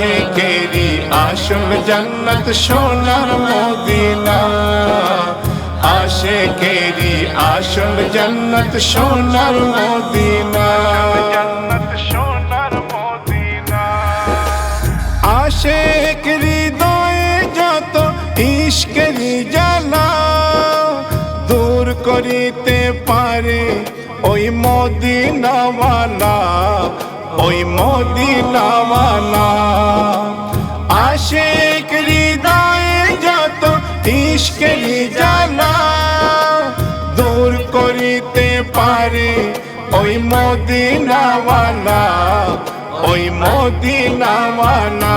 আশে কেরি আসল জন্নত সোনার মদিনা। আশে কেরি আসল জন্নত সোনার মদিনা। জন্নত সোনার মদিনা আশে হৃদয়ে যত ইশকেরি জ্বালা, দূর করিতে পারে ওই মদিনাওয়ালা। ওই মদিনাওয়ালা আশেক হৃদয়ে যত ইশকেরি জানা দূর করিতে পারে ওই মদিনাওয়ালা ওই মদিনাওয়ালা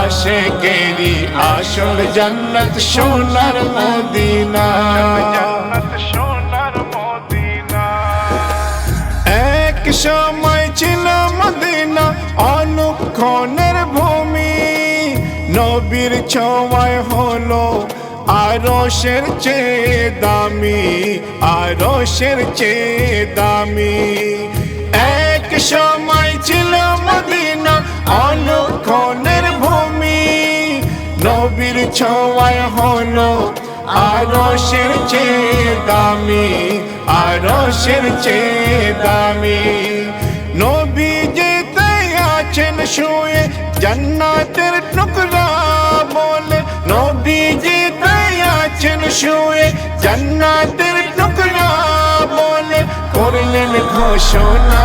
আশে কেরি আসল জন্নত সোনার মদিনা। এক সময় ছিল মদিনা অনুক্ষণের ভূমি। নবীর ছোঁয়ায় হলো আরশের চেয়ে দামি, আরশের চেয়ে দামি। এক সময় নবীর ছোঁয়ায় হলো আরশের চেয়ে দামি, আরশের চেয়ে দামি। নবী যেতে আছেন শুয়ে জান্নাতের টুকরা বলে। নবী যেতে আছেন শুয়ে জান্নাতের টুকরা বলে। করলেন ঘোষণা।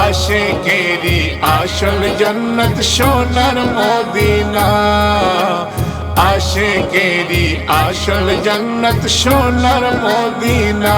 আশে কেরি আসল জন্নত সোনার মদিনা। আশে কেরি আসল জন্নত সোনার মদিনা।